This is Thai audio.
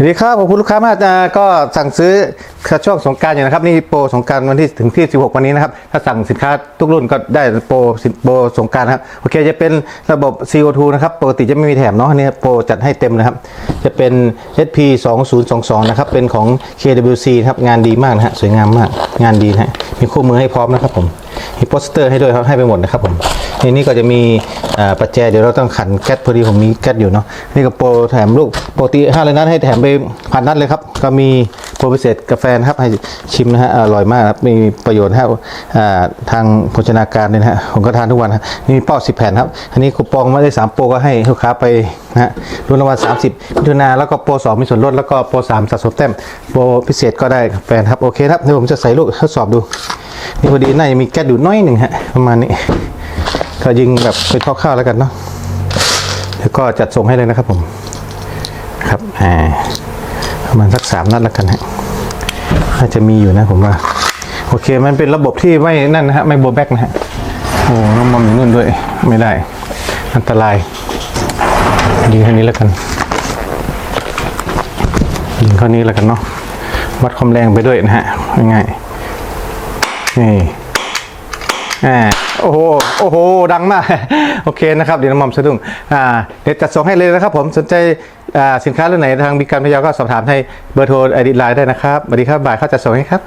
สวัสดีครับขอบคุณลูกค้ามากอ่าก็สั่งซื้อช่วงสงการอยู่นะครับนี่โปรสงการวันที่ถึงที่ 16 วันนี้นะครับถ้าสั่งสินค้าทุกรุ่นก็ได้โปรโปรสงการครับโอเคจะเป็นระบบ CO2 นะครับปกติจะไม่มีแถมเนาะนี่โปรจัดให้เต็มนะครับ จะเป็น SP 2022นะครับเป็นของ KWC ครับงานดีมากนะฮะสวยงามมากงานดีนะฮะมีคู่มือให้พร้อมนะครับผม มีโปสเตอร์ให้ด้วยครับให้ไปหมดนะครับผมในนี้ก็จะมีประแจเดี๋ยวเราต้องขันแก๊สพอดีผมมีแก๊สอยู่เนาะนี่ก็โปรแถมลูกปกติห้าเลยนัดให้แถมไปพันนัดเลยครับก็มีโปรพิเศษกาแฟครับให้ชิมนะฮะอร่อยมากครับมีประโยชน์ให้อ่าทางโภชนาการเลยนะฮะผมก็ทานทุกวันนี่มีเป้าสิบแผ่นครับอันนี้คูปองมาได้สามโปรก็ให้ลูกค้าไปนะฮะรุ่นรางวัลสามสิบมิถุนาแล้วก็โปรสองมีส่วนลดแล้วก็โปรสามสะสมแต้มโปรพิเศษก็ได้แฟนครับโอเคครับเดี๋ยวผมจะใส่ลูกทดสอบดู นี่พอดีน่าจะมีแก๊สอยู่น้อยหนึ่งฮะประมาณนี้ก็ยิงแบบเป็นคร่าวๆแล้วกันเนาะแล้วก็จัดส่งให้เลยนะครับผมครับอ่าประมาณสักสามนัดแล้วกันฮะน่าจะมีอยู่นะผมว่า โอเคมันเป็นระบบที่ไม่นั่นนะฮะไม่โบแบกนะฮะโอ้น้องมอมอยู่นู่นด้วยไม่ได้ อันตรายยิงเท่านี้แล้วกันยิงเท่านี้แล้วกันเนาะวัดความแรงไปด้วยนะฮะง่ายๆ นี่อ่าโอ้โห โอ้โห ดังมาก โอเคนะครับ เดี๋ยวน้ำมอมสะดุ้งอ่าเดี๋ยวจัดส่งให้เลยนะครับผม สนใจอ่าสินค้าเรื่องไหนทางมีการพยาก็สอบถามให้เบอร์โทรไอดีไลน์ได้นะครับสวัสดีครับ บ่ายเขาจัดส่งให้ครับ